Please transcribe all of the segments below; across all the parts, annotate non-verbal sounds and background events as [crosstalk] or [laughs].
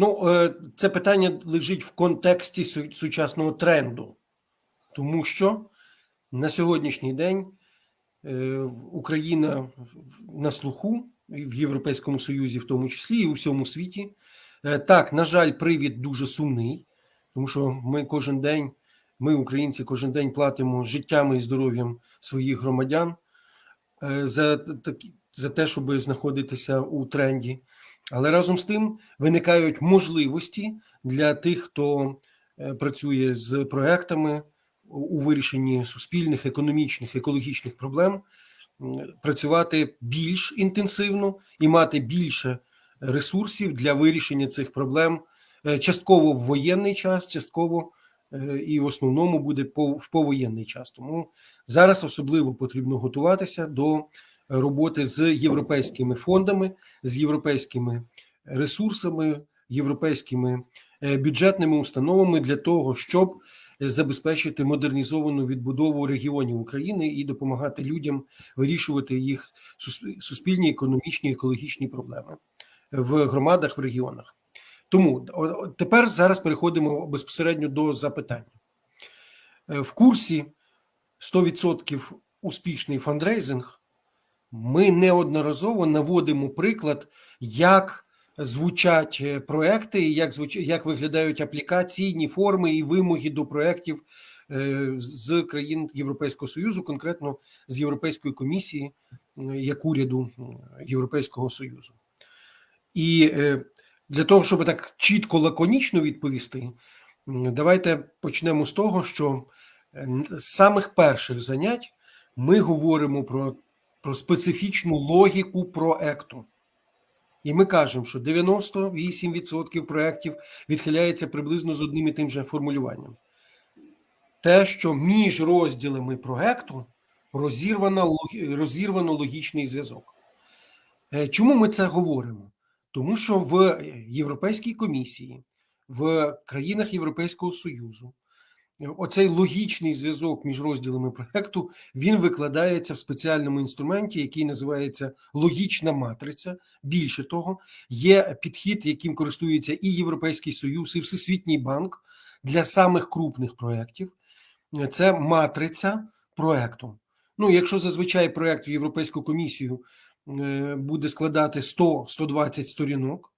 Ну, е, це питання лежить в контексті сучасного тренду, тому що на сьогоднішній день е, Україна на слуху в Європейському Союзі, в тому числі, і у всьому світі. Е, Так, на жаль, привід дуже сумний, тому що ми кожен день, ми, українці, кожен день платимо життями і здоров'ям своїх громадян за, за те, щоб знаходитися у тренді. Але разом з тим виникають можливості для тих, хто е, працює з проектами у- вирішенні суспільних, економічних, екологічних проблем, працювати більш інтенсивно і мати більше ресурсів для вирішення цих проблем е, частково в воєнний час, частково е, і в основному буде в повоєнний час. Тому зараз особливо потрібно готуватися до роботи з європейськими фондами, з європейськими ресурсами, європейськими е, бюджетними установами для того, щоб забезпечити модернізовану відбудову регіонів України і допомагати людям вирішувати їх суспільні, економічні, екологічні проблеми в громадах, в регіонах. Тому тепер зараз переходимо безпосередньо до запитання. Е, В курсі 100% успішний фандрейзинг ми неодноразово наводимо приклад, як звучать е, проекти, як звуч... як виглядають аплікаційні форми і вимоги до проєктів е, з країн Європейського Союзу, конкретно з Європейської комісії, як уряду Європейського Союзу. І е, для того, щоб так чітко лаконічно відповісти, давайте почнемо з того, що з самих перших занять ми говоримо про, про специфічну логіку проекту. І ми кажемо, що 98% проєктів відхиляється приблизно з одним і тим же формулюванням. Те, що між розділами проекту розірвано, розірвано логічний зв'язок. Е, Чому ми це говоримо? Тому що в Європейській комісії, в країнах Європейського Союзу, оцей логічний зв'язок між розділами проекту він викладається в спеціальному інструменті, який називається логічна матриця. Більше того, є підхід, яким користується і Європейський Союз, і Всесвітній банк для самих крупних проєктів. Це матриця проекту. Ну, якщо зазвичай проект в Європейську комісію е, буде складати 100-120 сторінок,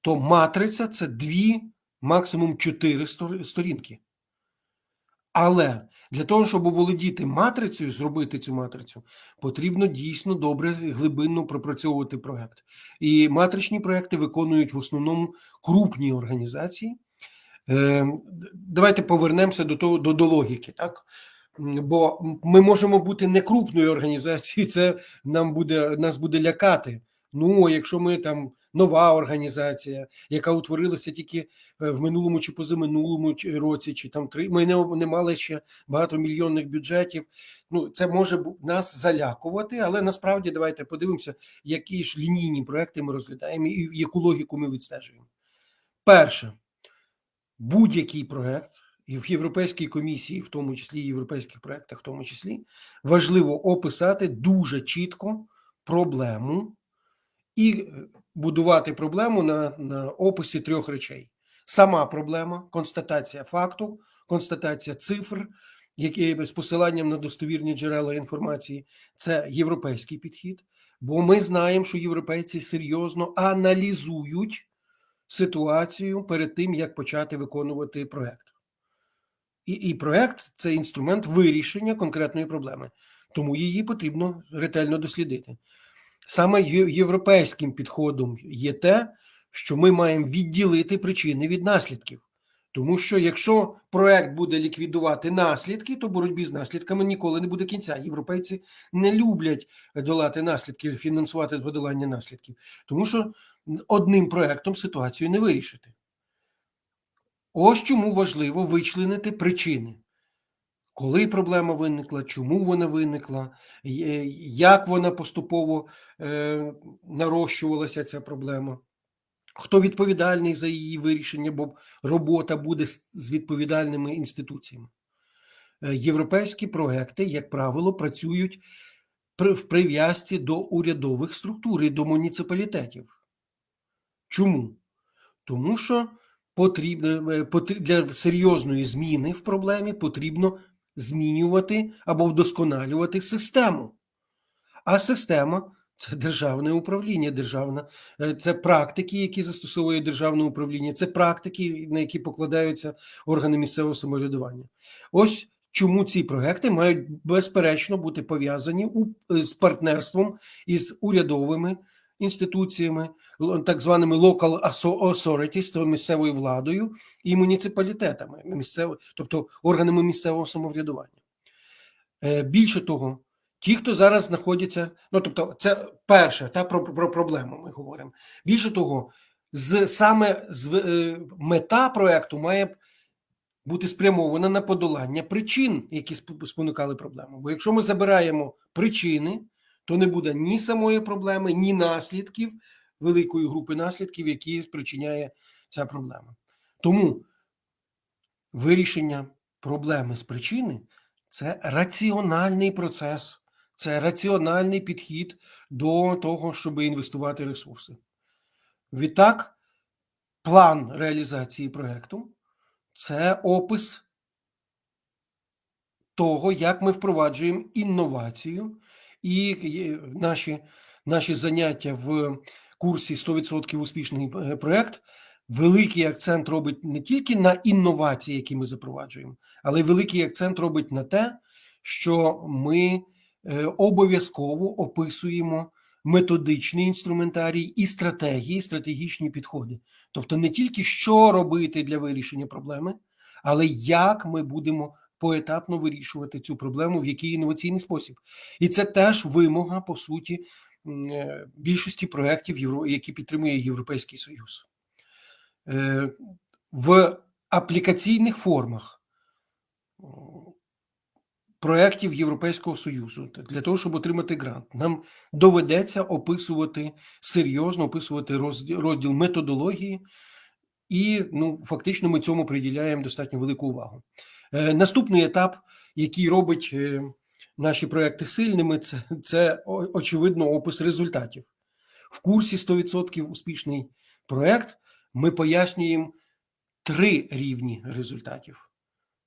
то матриця це дві, максимум чотири сторінки. Але для того, щоб оволодіти матрицею, зробити цю матрицю, потрібно дійсно добре глибинно пропрацьовувати проект. І матричні проекти виконують в основному крупні організації. Е, Давайте повернемося до того до, до логіки, так? Бо ми можемо бути не крупною організацією, це нам буде нас буде лякати. Ну, якщо ми там нова організація, яка утворилася тільки е, в минулому чи позаминулому році, чи там три, ми не, не мали ще багатомільйонних бюджетів. Ну, це може нас залякувати, але насправді давайте подивимося, які ж лінійні проекти ми розглядаємо і яку логіку ми відстежуємо. Перше, будь-який проект, і в Європейській комісії, в тому числі і європейських проектах, в тому числі, важливо описати дуже чітко проблему і будувати проблему на, на описі трьох речей: сама проблема, констатація факту, констатація цифр, які з посиланням на достовірні джерела інформації, це європейський підхід. Бо ми знаємо, що європейці серйозно аналізують ситуацію перед тим, як почати виконувати проект. І, і проект це інструмент вирішення конкретної проблеми, тому її потрібно ретельно дослідити. Саме європейським підходом є те, що ми маємо відділити причини від наслідків. Тому що якщо проект буде ліквідувати наслідки, то боротьбі з наслідками ніколи не буде кінця. Європейці не люблять долати наслідки, фінансувати подолання наслідків, тому що одним проектом ситуацію не вирішити. Ось чому важливо вичленити причини. Коли проблема виникла, чому вона виникла, як вона поступово е, нарощувалася ця проблема, хто відповідальний за її вирішення, бо робота буде з відповідальними інституціями. Е, Європейські проекти, як правило, працюють в прив'язці до урядових структур і до муніципалітетів. Чому? Тому що потрібно е, для серйозної зміни в проблемі потрібно змінювати або вдосконалювати систему. А система це державне управління, державна, е, це практики, які застосовує державне управління, це практики, на які покладаються органи місцевого самоврядування. Ось чому ці проекти мають безперечно бути пов'язані у- з партнерством із урядовими інституціями, так званими local authorities, то місцевою владою і муніципалітетами, місцево, тобто органами місцевого самоврядування. Е, Більше того, ті, хто зараз знаходяться, ну тобто, це перше, та про, про проблему ми говоримо. Більше того, з саме з, е, мета проекту має бути спрямована на подолання причин, які спонукали проблему. Бо якщо ми забираємо причини, то не буде ні самої проблеми, ні наслідків великої групи наслідків, які спричиняє ця проблема. Тому вирішення проблеми з причини це раціональний процес, це раціональний підхід до того, щоб інвестувати ресурси. Відтак, план реалізації проєкту це опис того, як ми впроваджуємо інновацію, і е, наші, наші заняття в курсі 100% успішний е, проєкт. Великий акцент робить не тільки на інновації, які ми запроваджуємо, але й великий акцент робить на те, що ми е, обов'язково описуємо методичний інструментарій і стратегії, стратегічні підходи. Тобто не тільки що робити для вирішення проблеми, але як ми будемо поетапно вирішувати цю проблему, в який інноваційний спосіб. І це теж вимога, по суті, е, більшості проєктів, які підтримує Європейський Союз. Е, В аплікаційних формах проєктів Європейського Союзу для того, щоб отримати грант, нам доведеться описувати серйозно описувати розділ, методології, і ну, фактично ми цьому приділяємо достатньо велику увагу. Е, Наступний етап, який робить е, наші проекти сильними, це, це очевидно опис результатів. В курсі 100% успішний проект ми пояснюємо три рівні результатів: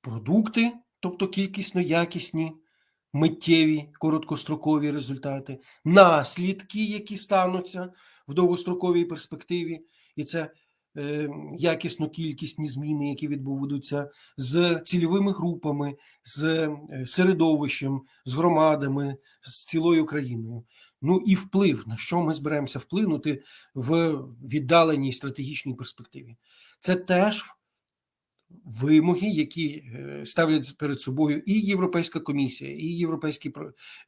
продукти, тобто кількісно якісні, миттєві, короткострокові результати, наслідки, які стануться в довгостроковій перспективі, і це е, якісно кількісні зміни, які відбудуться з цільовими групами, з е, середовищем, з громадами, з цілою країною. Ну і вплив, на що ми зберемося вплинути в віддаленій стратегічній перспективі. Це теж вимоги, які е, ставлять перед собою і Європейська комісія, і європейські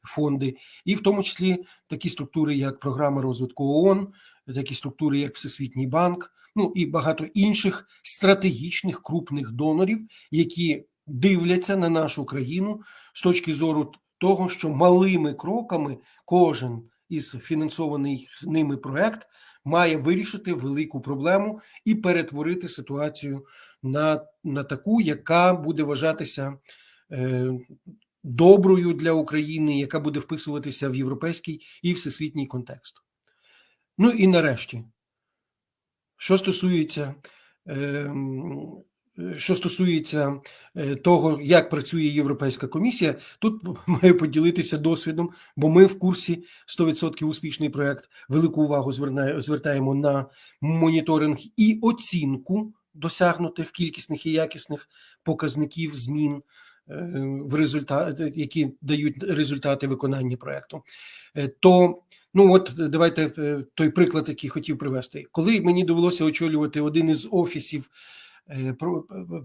фонди, і в тому числі такі структури, як програма розвитку ООН, такі структури, як Всесвітній банк, ну і багато інших стратегічних крупних донорів, які дивляться на нашу країну з точки зору того, що малими кроками кожен із фінансований ними проект має вирішити велику проблему і перетворити ситуацію на, на таку, яка буде вважатися е, доброю для України, яка буде вписуватися в європейський і всесвітній контекст. Ну і нарешті, що стосується. ем, Що стосується е, того, як працює Європейська комісія, тут [laughs] маю поділитися досвідом, бо ми в курсі 100% успішний проект велику увагу звертаємо на моніторинг і оцінку досягнутих кількісних і якісних показників змін е, в результаті, які дають результати виконання проекту. Е, То ну от давайте е, той приклад, який хотів привести, коли мені довелося очолювати один із офісів е,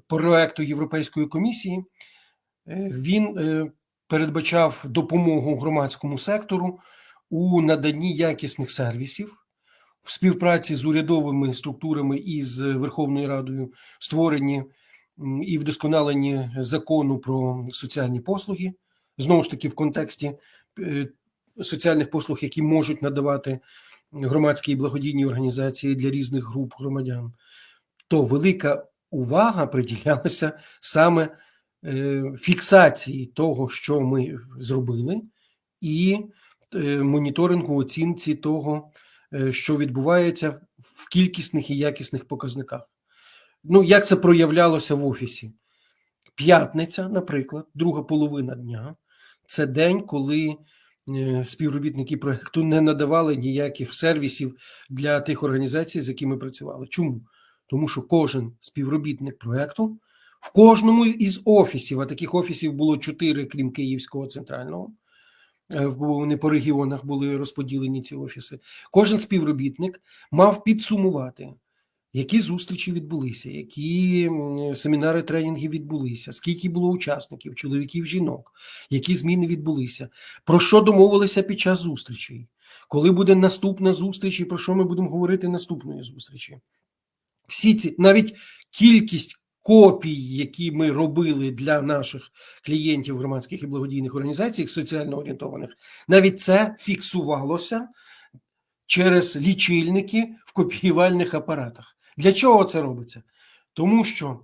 проекту Європейської комісії, е, він е, передбачав допомогу громадському сектору у наданні якісних сервісів в співпраці з урядовими структурами і з Верховною Радою створені і вдосконалені закону про соціальні послуги, знову ж таки, в контексті е, соціальних послуг, які можуть надавати громадські і благодійні організації для різних груп громадян, то велика увага приділялася саме е, фіксації того, що ми зробили, і е, моніторингу оцінці того, е, що відбувається в кількісних і якісних показниках. Ну, як це проявлялося в офісі? П'ятниця, наприклад, друга половина дня це день, коли співробітники проекту не надавали ніяких сервісів для тих організацій, з якими працювали. Чому? Тому що кожен співробітник проекту в кожному із офісів, а таких офісів було чотири, крім Київського центрального, е, вони по регіонах були розподілені ці офіси. Кожен співробітник мав підсумувати, які зустрічі відбулися, які семінари тренінги відбулися, скільки було учасників, чоловіків, жінок, які зміни відбулися, про що домовилися під час зустрічей, коли буде наступна зустріч і про що ми будемо говорити наступної зустрічі. Всі ці навіть кількість копій, які ми робили для наших клієнтів громадських і благодійних організацій, соціально орієнтованих, навіть це фіксувалося через лічильники в копіювальних апаратах. Для чого це робиться? Тому що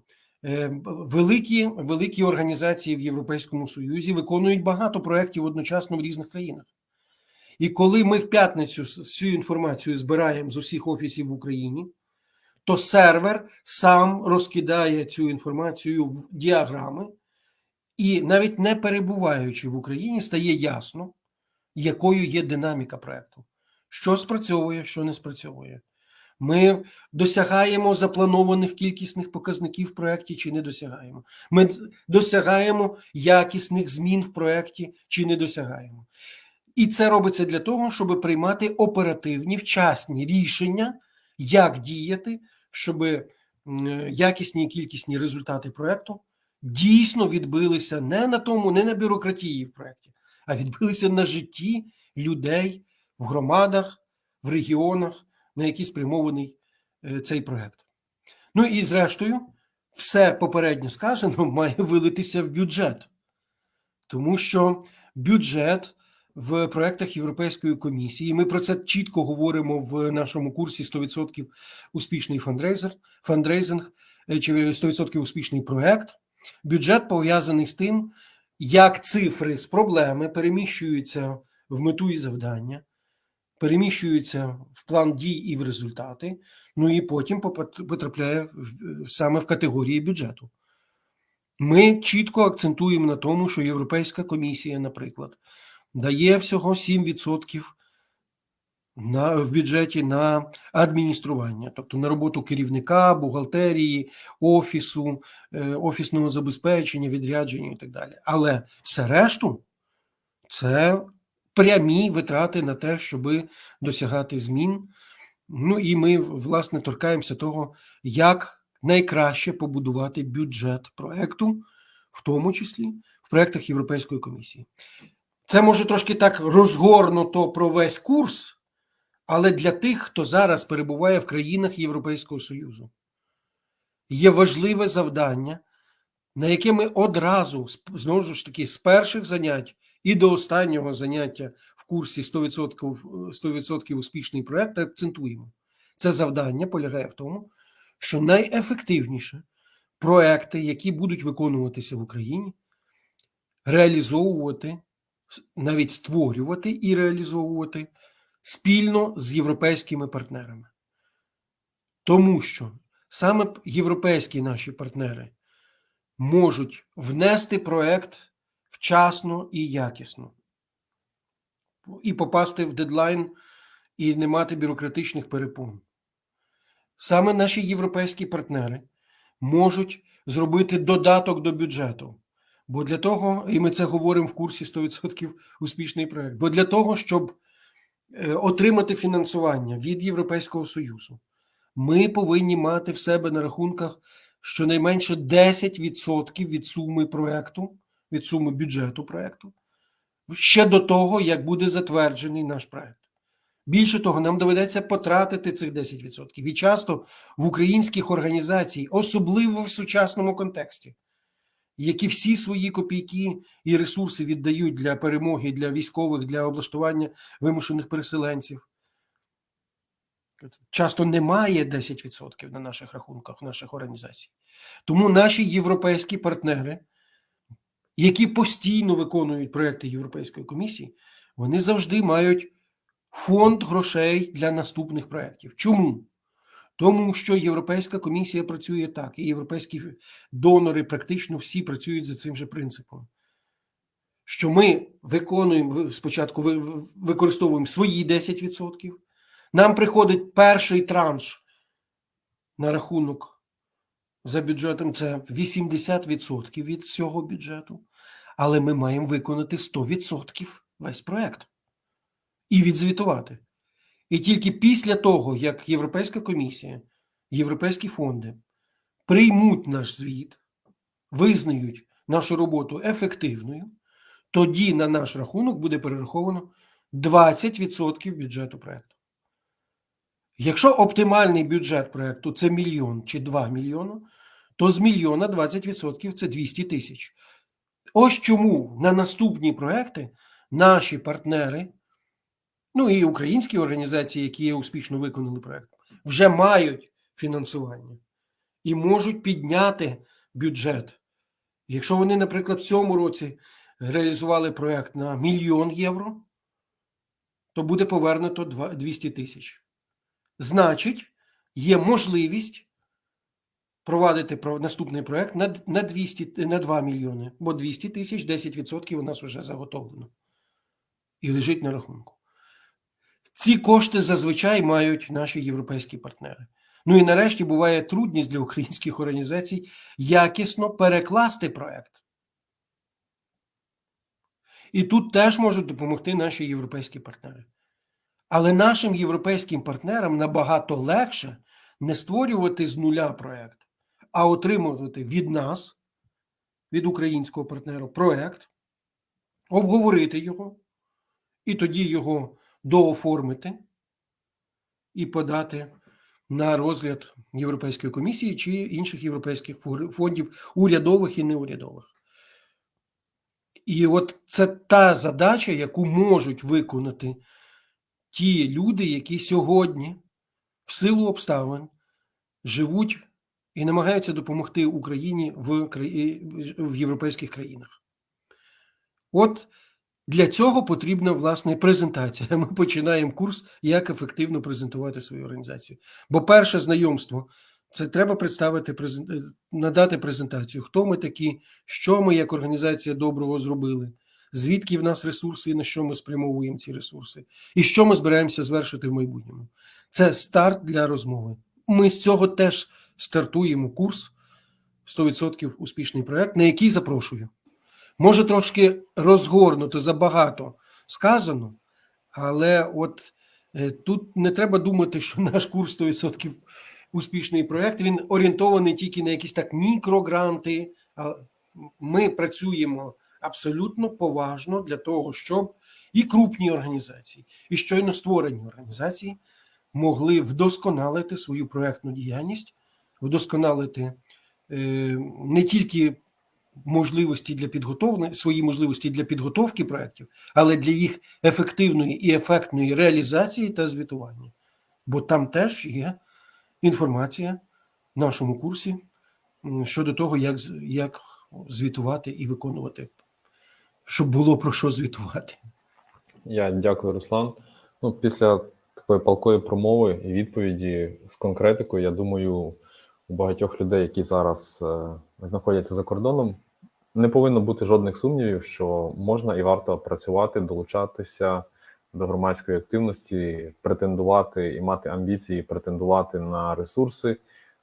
е, великі, великі організації в Європейському Союзі виконують багато проєктів одночасно в різних країнах. І коли ми в п'ятницю всю інформацію збираємо з усіх офісів в Україні, то сервер сам розкидає цю інформацію в діаграми, і навіть не перебуваючи в Україні, стає ясно, якою є динаміка проекту, що спрацьовує, що не спрацьовує. Ми досягаємо запланованих кількісних показників в проєкті чи не досягаємо. Ми досягаємо якісних змін в проєкті чи не досягаємо. І це робиться для того, щоб приймати оперативні вчасні рішення, як діяти, щоб якісні і кількісні результати проєкту дійсно відбилися не на тому, не на бюрократії в проєкті, а відбилися на житті людей в громадах, в регіонах, на які спрямований е, цей проєкт. Ну і зрештою, все попередньо сказано [laughs] має вилитися в бюджет, тому що бюджет в проєктах Європейської комісії. Ми про це чітко говоримо в нашому курсі 100% успішний фандрейзер, фандрейзинг е, чи 100% успішний проєкт. Бюджет пов'язаний з тим, як цифри з проблеми переміщуються в мету і завдання, переміщуються в план дій і в результати, ну і потім потрапляє саме в категорії бюджету. Ми чітко акцентуємо на тому, що Європейська комісія, наприклад, дає всього 7% на, в бюджеті на адміністрування, тобто на роботу керівника, бухгалтерії, офісу, е, офісного забезпечення, відрядження і так далі. Але все решту це прямі витрати на те, щоб досягати змін. Ну і ми, власне, торкаємося того, як найкраще побудувати бюджет проекту, в тому числі в проектах Європейської комісії. Це може трошки так розгорнуто про весь курс, але для тих, хто зараз перебуває в країнах Європейського Союзу, є важливе завдання, на яке ми одразу, знову ж таки, з перших занять і до останнього заняття в курсі 100%, 100% успішний проєкт акцентуємо. Це завдання полягає в тому, що найефективніше проекти, які будуть виконуватися в Україні, реалізовувати навіть створювати і реалізовувати спільно з європейськими партнерами. Тому що саме європейські наші партнери можуть внести проект вчасно і якісно, і попасти в дедлайн і не мати бюрократичних перепон. Саме наші європейські партнери можуть зробити додаток до бюджету. Бо для того, і ми це говоримо в курсі 100% [laughs] успішний проект, бо для того, щоб е, отримати фінансування від Європейського Союзу, ми повинні мати в себе на рахунках щонайменше 10% від суми проекту, від суми бюджету проекту, ще до того, як буде затверджений наш проект. Більше того, нам доведеться потратити цих 10%. І часто в українських організацій, особливо в сучасному контексті які всі свої копійки і ресурси віддають для перемоги, для військових, для облаштування вимушених переселенців. Часто немає 10% на наших рахунках, наших організацій. Тому наші європейські партнери, які постійно виконують проекти Європейської комісії, вони завжди мають фонд грошей для наступних проєктів. Чому? Тому що Європейська комісія працює так, і європейські донори практично всі працюють за цим же принципом. Що ми виконуємо спочатку ви- ви- використовуємо свої 10%. Нам приходить перший транш на рахунок за бюджетом це 80% від всього бюджету, але ми маємо виконати 100% весь проект і відзвітувати. І тільки після того, як Європейська комісія, європейські фонди приймуть наш звіт, визнають нашу роботу ефективною, тоді на наш рахунок буде перераховано 20% бюджету проекту. Якщо оптимальний бюджет проекту це мільйон чи 2 мільйона, то з мільйона 20% це 200 тисяч. Ось чому на наступні проекти наші партнери, ну і українські організації, які успішно виконали проект, вже мають фінансування і можуть підняти бюджет. Якщо вони, наприклад, в цьому році реалізували проект на мільйон євро, то буде повернуто 200 тисяч. Значить, є можливість провадити про наступний проект на, на 200, на 2 мільйони, бо 200 тисяч, 10% у нас вже заготовлено і лежить на рахунку. Ці кошти зазвичай мають наші європейські партнери. Ну і нарешті буває трудність для українських організацій якісно перекласти проект. І тут теж можуть допомогти наші європейські партнери. Але нашим європейським партнерам набагато легше не створювати з нуля проект, а отримувати від нас, від українського партнера, проект, обговорити його, і тоді його дооформити і подати на розгляд Європейської комісії чи інших європейських фондів, урядових і неурядових. І от це та задача, яку можуть виконати ті люди, які сьогодні, в силу обставин, живуть і намагаються допомогти Україні в, в європейських країнах. От для цього потрібна власне презентація. [laughs] Ми починаємо курс, як ефективно презентувати свою організацію. Бо перше знайомство це треба представити е, надати презентацію, хто ми такі, що ми як організація доброго зробили, звідки в нас ресурси і на що ми спрямовуємо ці ресурси, і що ми збираємося звершити в майбутньому. Це старт для розмови. Ми з цього теж стартуємо курс 100% успішний проект, на який запрошую. Може, трошки розгорнуто забагато сказано, але от е, тут не треба думати, що наш курс 100% успішний проект він орієнтований тільки на якісь так мікрогранти. Ми працюємо абсолютно поважно для того, щоб і крупні організації, і щойно створені організації могли вдосконалити свою проектну діяльність, вдосконалити е, не тільки можливості для підготовлення, свої можливості для підготовки проєктів, але для їх ефективної і ефектної реалізації та звітування. Бо там теж є інформація в нашому курсі щодо того, як, як звітувати і виконувати, щоб було про що звітувати. Я дякую, Руслан. Ну, після такої палкої промови і відповіді з конкретикою, я думаю, у багатьох людей, які зараз е, знаходяться за кордоном, не повинно бути жодних сумнівів, що можна і варто працювати, долучатися до громадської активності, претендувати і мати амбіції претендувати на ресурси,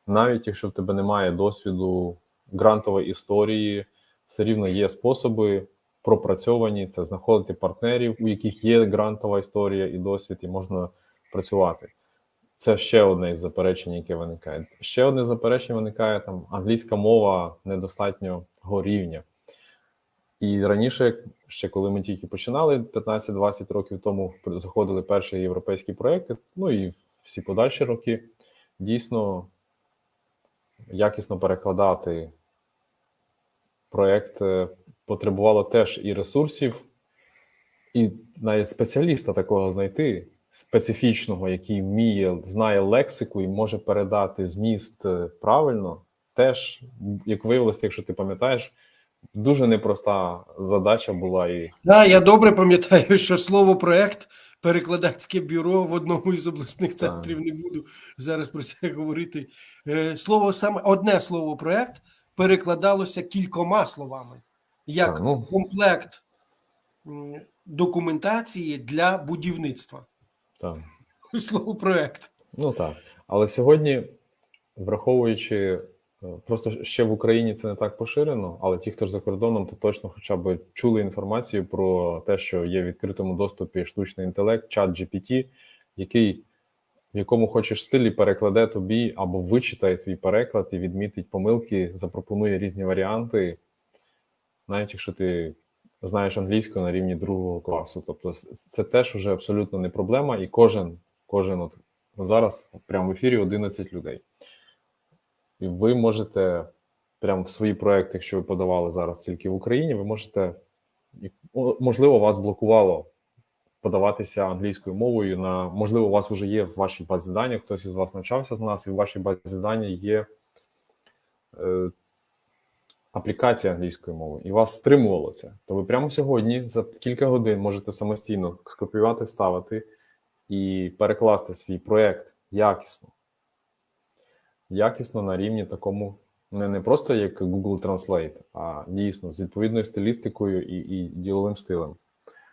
навіть якщо в тебе немає досвіду грантової історії, все рівно є способи пропрацьовані, це знаходити партнерів, у яких є грантова історія і досвід, і можна працювати. Це ще одне із заперечень, яке виникає. Ще одне заперечення виникає там англійська мова недостатнього рівня. І раніше, ще коли ми тільки починали 15-20 років тому, заходили перші європейські проекти, ну і всі подальші роки, дійсно якісно перекладати проект е, потребувало теж і ресурсів, і навіть спеціаліста такого знайти, специфічного, який вміє, знає лексику і може передати зміст е, правильно, теж, як виявилося, якщо ти пам'ятаєш, дуже непроста задача була і Да, я добре пам'ятаю, що слово проект перекладацьке бюро в одному із обласних центрів. Не буду зараз про це говорити. Е, Слово саме одне слово проект перекладалося кількома словами, як Так, ну. комплект документації для будівництва. Так. Слово проект. Ну так. Але сьогодні, враховуючи, е, просто ще в Україні це не так поширено, але ті, хто ж за кордоном, то точно хоча б чули інформацію про те, що є в відкритому доступі штучний інтелект, чат GPT, який в якому хочеш стилі перекладе тобі або вичитає твій переклад і відмітить помилки, запропонує різні варіанти, навіть якщо ти знаєш англійську на рівні другого класу. Тобто, це теж вже абсолютно не проблема, і кожен, кожен от Ну, зараз прямо в ефірі 11 людей. І ви можете прямо в свої проекти, якщо ви подавали зараз тільки в Україні, ви можете, можливо, вас блокувало подаватися англійською мовою. На можливо, у вас вже є в вашій базі даних, хтось із вас навчався з нас, і в вашій базі даних є е, аплікація англійської мови, і вас стримувало це. То ви прямо сьогодні за кілька годин можете самостійно скопіювати, вставити і перекласти свій проект якісно. Якісно на рівні такому, не, не просто як Google Translate, а дійсно з відповідною стилістикою і, і діловим стилем.